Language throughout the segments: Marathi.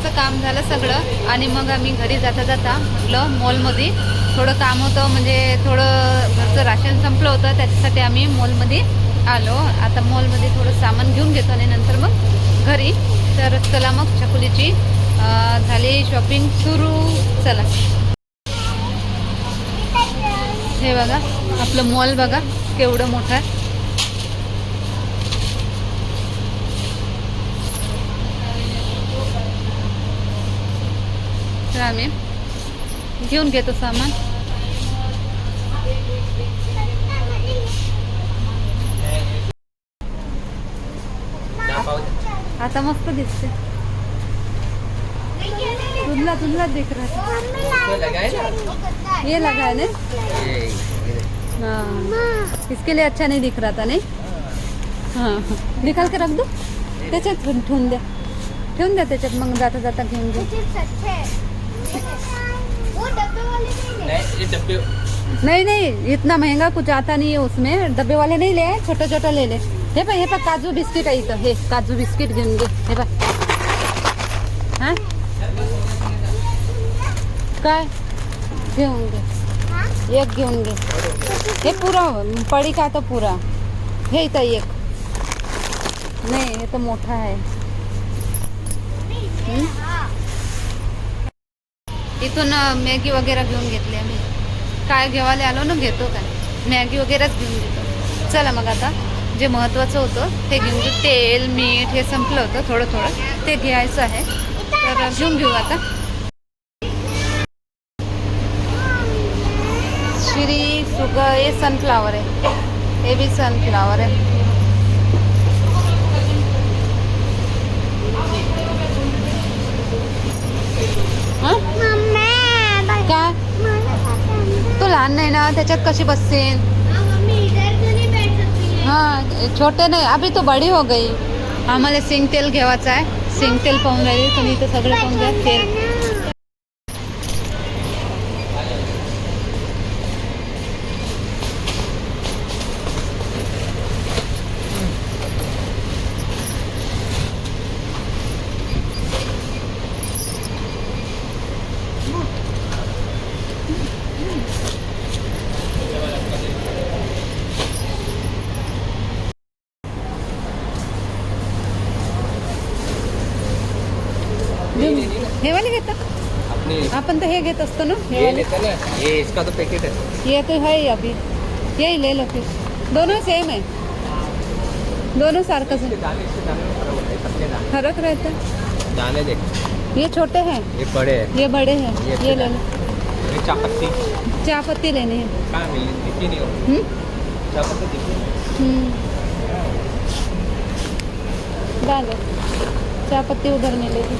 घरचं काम झालं सगळं आणि मग आम्ही घरी जाता जाता म्हटलं मॉलमध्ये. थोडं काम होतं म्हणजे थोडं घरचं राशन संपलं होतं त्याच्यासाठी आम्ही मॉलमध्ये आलो. आता मॉलमध्ये थोडं सामान घेऊन घेतो आणि नंतर मग घरी. तर चला मग चकुलीची झाली शॉपिंग सुरू. चला. हे बघा आपलं मॉल बघा केवढं मोठं आहे आम्ही. घेऊन घेतो सामान. आता मस्त दिसते. तुझला तुझलाच दिख रहा था ये लगा है ना? हाँ। इसके लिए अच्छा नहीं दिख रहा था नहीं? हां। निकाल के रख दो। त्याच्यात ठेवून ठेवून द्या. ठेवून द्या त्याच्यात मग जाता जाता घेऊन घे. नहीं नहीं, इतना महँगा कुछ आता नहीं है उसमें। डब्बे वाले नहीं ले छोटा छोटा ले ले। हे पाय हे पाय काजू बिस्किट आहे इथं हे, काजू बिस्किट घेऊन घे। हे पाय हा? काय? घेऊन एक घेऊन हे पुरा, पडी का तो पुरा? हे इथं एक। नाही, हे तर मोठा आहे. हं? इथून मॅगी वगैरे घेऊन घेतली आम्ही. काय घेवायला आलो ना घेतो काय. मॅगी वगैरेच घेऊन घेतो. चला मग आता जे महत्त्वाचं होतं ते घेऊन घेऊ. तेल मीठ हे संपलं होतं थोडं थोडं ते घ्यायचं आहे. तर घेऊन घेऊ आता. श्री सुग हे सनफ्लावर आहे. हे बी सनफ्लावर आहे हं? काय तू लहान नाही ना? त्याच्यात कशी बसशील? हाँ छोटे नाही. अभी तो बड़ी हो गई. आम्हाला सिंग तेल घेवायचं आहे. सिंग तेल पाहून राहिली. तुम्ही इथं सगळं पाहून घ्या. तेल हे वाले घेता अपने आपण तर हे घेत असतो ना हे ये वाले ये इसका तो पैकेट है ये तो है ही अभी यही ले लो फिर दोनों सेम है दोनों सारखंच है फ़र्क है रहता है दाने देख ये छोटे हैं ये बड़े हैं ये बड़े हैं ये ये ले लो चापत्ती चाय पत्ती लेनी है कहाँ मिली दिखी नहीं हो? चापत्ती दिखी। डालो चाय पत्ती उधर मिलेगी.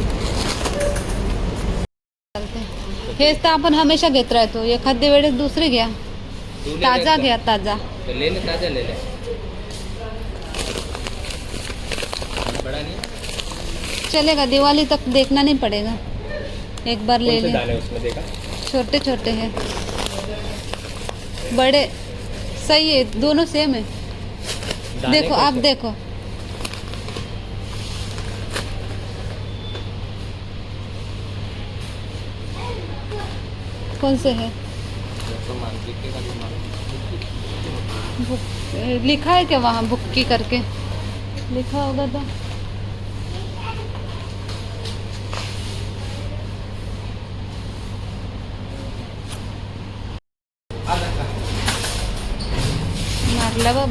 हेच तर आपण हमेशा घेत राहतो. एखाद्या वेळेस दुसरी घ्या. ताज़ा घ्या. ताज़ा. तो ले ले ताज़ा ले ले बड़ा नहीं चलेगा दिवाली तक देखना नहीं पड़ेगा एक बार ले कौन से ले दाने उसमें देखा छोटे छोटे हैं. बड़े. सही है दोनों सेम है दाने देखो कौन आप से? देखो. कौन से है? लिखा है क्या वहाँ बुक की करके? लिखा होगा तो।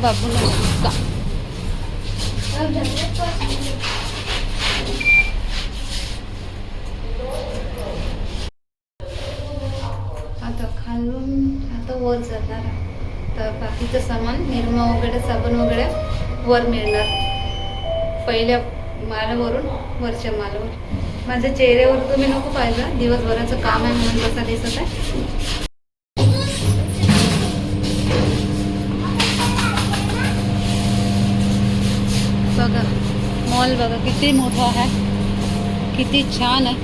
बाबू ने। खालून आता वर जाणार तर बाकीचं सामान निरमा वगैरे साबण वगैरे वर मिळणार. पहिल्या मालावरून वरच्या मालावर माझ्या चेहऱ्यावर तुम्ही नको पाहिजे दिवसभराचं काम आहे म्हणून कसा दिसत आहे. बघा मॉल बघा किती मोठा आहे. किती छान आहे.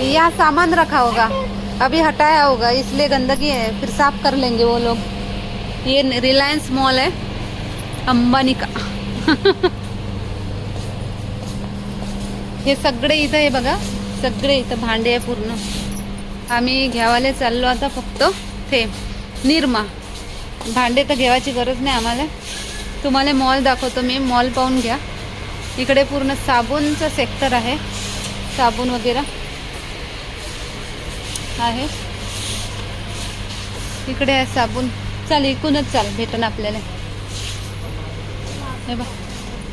यहाँ सामान रखा होगा। अभी हटाया होगा इसलिए गंदगी है। फिर साफ कर लेंगे वो लोग। ये रिलायंस मॉल है अंबानी का। हे सगळे इथं हे बघा। सगळे इथं भांडे आहे पूर्ण। आम्ही घ्यावाले चाललो आता फक्त ते निरमा भांडे तर घेवायची गरज नाही आम्हाला. तुम्हाला मॉल दाखवतो मी. मॉल पाहून घ्या. इकडे पूर्ण साबूनचं सेक्टर आहे. साबून वगैरे. आहे. इकडे आहे साबून. चाल इकूनच चाल भेटन आपल्याला. हे बघ.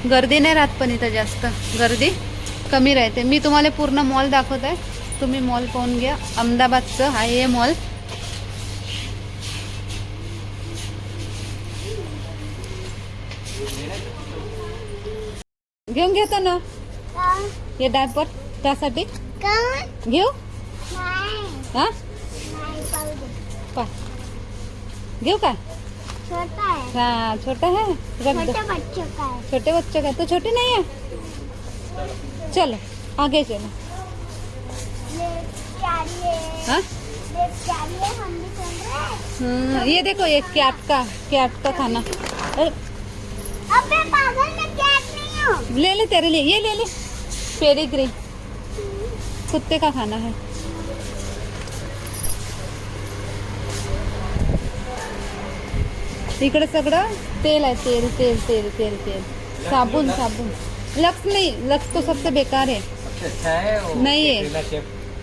गर्दी नाही राहत पण इथं जास्त. गर्दी कमी राहते. मी तुम्हाला पूर्ण मॉल दाखवत आहे. तुम्ही मॉल पाहून घ्या. अहमदाबादचं आहे हे मॉल. घेऊन घेतो ना. हे. डायपर त्यासाठी. घेऊ? हा? घेऊ का? छोटा है। हाँ छोटा है? छोटे बच्चों का है। छोटे बच्चों का? तो छोटे नहीं है? चलो आगे चलो। हाँ। हैं? हम्म, ये देखो ये कैट का कैट का खाना। अबे पागल मैं कैट नहीं हूँ। ले ले तेरे लिए ये ले ले। पेडिग्री कुत्ते का खाना है। इकडे सगळं तेल आहे तेल तेल तेल तेल तेल. साबुन साबुन. लक्स नहीं लक्स तो सबसे बेकार है है वो. नहीं है।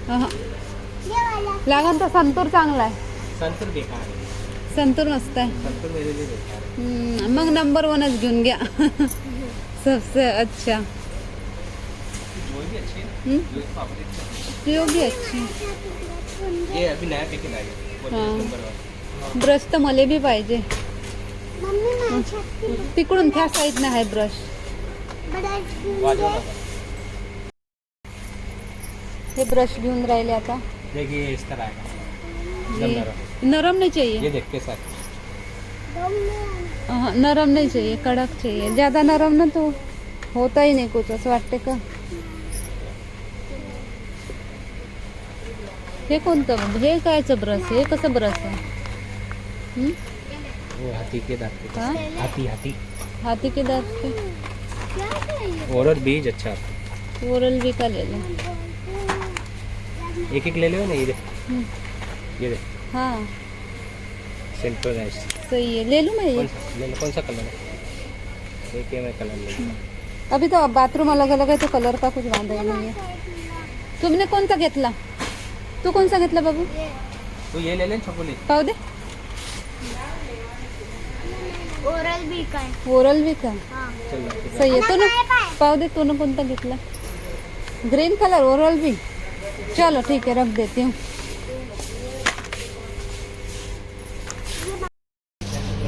वाला लागन तर संतूर चांगला आहे. संतूर बेकार संतूर मस्त आहे. मग नंबर वनच घेऊन घ्या. सबसे अच्छा. जो भी ये अभी नया पैकेट आया ब्रश तर मला बी पाहिजे. तिकडून त्या साईडनं आहे ब्रश हे ब्रश घेऊन राहिले आता. देखिए ये इस तरह आएगा ये एकदम नरम. नरम नहीं ये चाहिए देख के साथ अहं, नरम नहीं चाहिए कड़क चाहिए. ज़्यादा नरम ना तो होता ही नाही कुछ असं वाटते का? हे कोणतं? हे कायचं ब्रश हे कसं ब्रश आहे? हं? हाथी के दांत हाँ? हाथी हाथी। हाथी के दांत ये और बीज अच्छा। ओरल भी का ले लो एक एक ले लो ना ये देख हम्म, ये देख हाँ। सिंक्रोनाइज सही है। ले लूँ मैं ये? कौन सा? ले लो कौन सा कलर है? एक ही में कलर ले अभी तो बाथरूम अलग अलग है तो कलर का कुछ बांधा ही नहीं है। तुमने कोणता घेतला? तू कोणता घेतला बाबू? तो ये ले ले चॉकलेट। पाहू दे। ओरल भी का है ओरल का हाँ. ठीक सही आहे तू ना? पाहू दे तू कोणता घेतला. ग्रीन कलर ओरल भी चलो ठीक है रख देती हूँ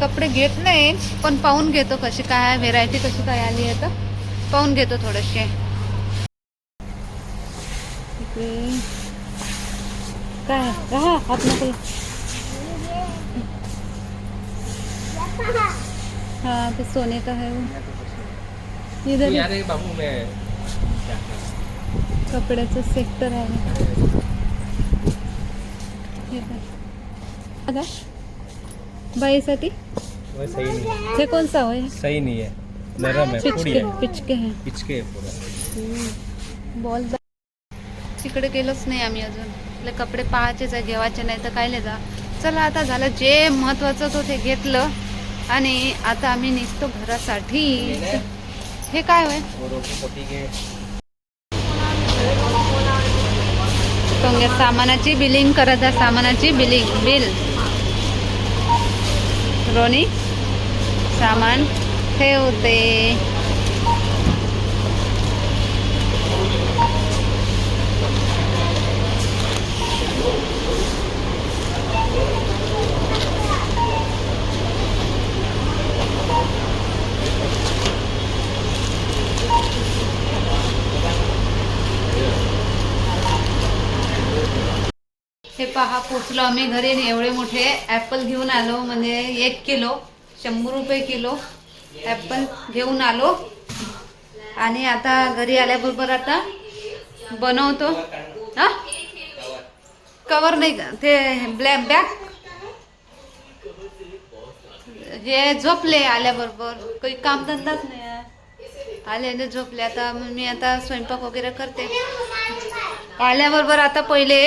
कपडे घेत नाही पण पाहून घेतो कशी काय आहे व्हेरायटी कशी काय आली आहे तर. पाहून घेतो थोडेसे. काय? आहे? राहा हात नको हाँ तो सोने का है वो। इधर ये बाबू मैं? कपड्याचं सेक्टर आहे हे? आता बाईसाठी वो सही नहीं है। हे कोणसा होय सही नहीं है। नरम है पिचके है। पिचके है। पिचके है पूरा। बॉल तिकडे गेलोच नाही आम्ही अजून। आपले कपडे पाहायचेच आहे घेवायचे नाही तर काय जा। चला आता झालं जे महत्वाचं तो ते घेतलं. आणि आता आम्ही निघतो घरासाठी. हे काय होय? सामानाची बिलिंग करत आहे सामानाची बिलिंग बिल. रोनी सामान ठेवते. हे पहा पोचलो आम्ही घरी एवढे मोठे ॲपल घेऊन आलो म्हणजे एक किलो शंभर रुपये किलो ॲपल घेऊन आलो. आणि आता घरी आल्याबरोबर आता बनवतो. हा? कवर नाही का? ते ब्लॅक बॅग? हे झोपले आल्याबरोबर. काही कामधंदाच नाही आहे. झोपले. आता मग मी आता स्वयंपाक वगैरे करते. आल्याबरोबर आता पहिले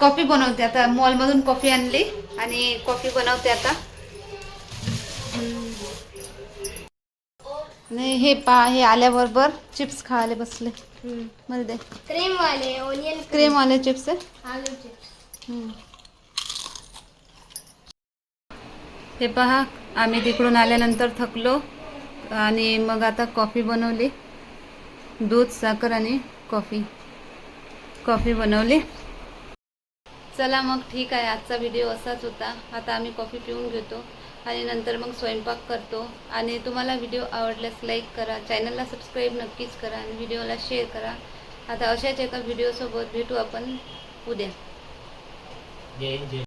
कॉफी बनवते आता. मॉलमधून कॉफी आणली आणि कॉफी बनवते आता. नाही हे पा हे आल्याबरोबर चिप्स खायला बसले. मला दे. क्रीम वाले ओनियन क्रीम. वाले चिप्स आलू चिप्स. हे पहा आम्ही तिकडून आल्यानंतर थकलो आणि मग आता कॉफी बनवली. दूध साखर आणि कॉफी. कॉफी बनवली. चला मग ठीक आहे आजचा व्हिडिओ असाच होता. आता आम्ही कॉफी पिऊन घेतो आणि नंतर मग स्वयंपाक करतो. आणि तुम्हाला व्हिडिओ आवडल्यास लाईक करा चॅनलला सबस्क्राईब नक्कीच करा आणि व्हिडिओला शेअर करा. आता अशाच एका व्हिडिओसोबत भेटू आपण उद्या. जय जय.